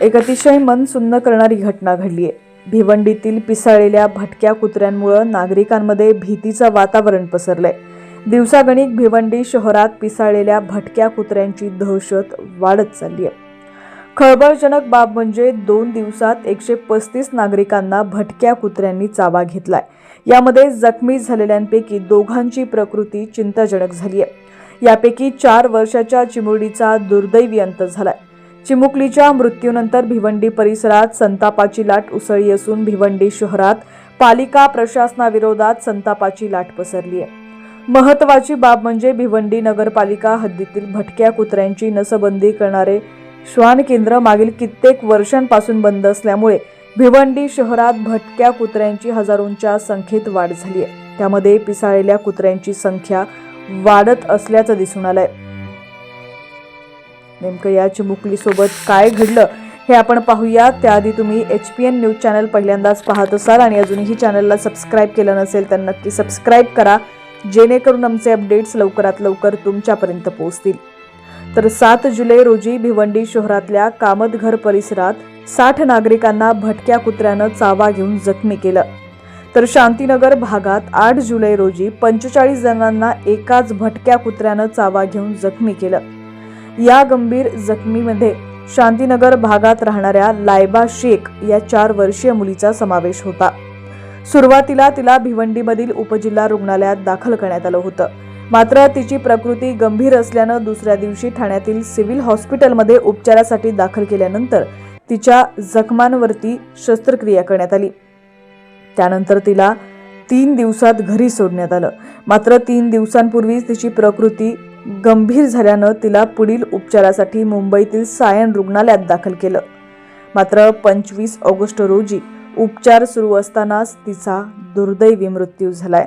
एक अतिशय मन सुन्न करणारी घटना घडली आहे. भिवंडीतील पिसाळलेल्या भटक्या कुत्र्यांमुळं नागरिकांमध्ये भीतीचं वातावरण पसरलंय. दिवसागणिक भिवंडी शहरात पिसाळलेल्या भटक्या कुत्र्यांची दहशत वाढत चालली आहे. खळबळजनक बाब म्हणजे दोन दिवसात एकशे पस्तीस नागरिकांना भटक्या कुत्र्यांनी चावा घेतलाय. यामध्ये जखमी झालेल्यांपैकी दोघांची प्रकृती चिंताजनक झाली आहे. यापैकी चार वर्षाच्या चिमुरडीचा दुर्दैवी अंत झालाय. चिमुकलीच्या मृत्यूनंतर भिवंडी परिसरात संतापाची लाट उसळली असून भिवंडी शहरात पालिका प्रशासनाविरोधात संतापाची लाट पसरली आहे. महत्वाची बाब म्हणजे भिवंडी नगरपालिका हद्दीतील भटक्या कुत्र्यांची नसबंदी करणारे श्वान केंद्र मागील कित्येक वर्षांपासून बंद असल्यामुळे भिवंडी शहरात भटक्या कुत्र्यांची हजारोंच्या संख्येत वाढ झाली आहे. त्यामध्ये पिसाळलेल्या कुत्र्यांची संख्या वाढत असल्याचं दिसून आलंय. नेमकं या चिमुकलीसोबत काय घडलं हे आपण पाहूया. त्याआधी तुम्ही H P N news channel पहिल्यांदाच पाहत असाल आणि अजूनही चॅनलला सबस्क्राईब केलं नसेल तर नक्की सबस्क्राईब करा जेणेकरून आमचे अपडेट्स लवकरात लवकर तुमच्यापर्यंत पोहोचतील. तर सात जुलै रोजी भिवंडी शहरातल्या कामतघर परिसरात साठ नागरिकांना भटक्या कुत्र्यानं चावा घेऊन जखमी केलं. तर शांतीनगर भागात आठ जुलै रोजी पंचेचाळीस जणांना एकाच भटक्या कुत्र्यानं चावा घेऊन जखमी केलं. या गंभीर जखमीमध्ये शांतीनगर भागात राहणाऱ्या लायबा शेख या चार वर्षीय मुलीचा समावेश होता. सुरुवातीला तिला भिवंडीमधील उपजिल्हा रुग्णालयात दाखल करण्यात आलं होतं. मात्र तिची प्रकृती गंभीर असल्यानं दुसऱ्या दिवशी ठाण्यातील सिव्हिल हॉस्पिटलमध्ये उपचारासाठी दाखल केल्यानंतर तिच्या जखमांवरती शस्त्रक्रिया करण्यात आली. त्यानंतर तिला तीन दिवसात घरी सोडण्यात आलं. मात्र तीन दिवसांपूर्वीच तिची प्रकृती गंभीर झाल्यानं तिला पुढील उपचारासाठी मुंबईतील सायन रुग्णालयात दाखल केलं. मात्र पंचवीस ऑगस्ट रोजी उपचार सुरू असतानाच तिचा दुर्दैवी मृत्यू झालाय.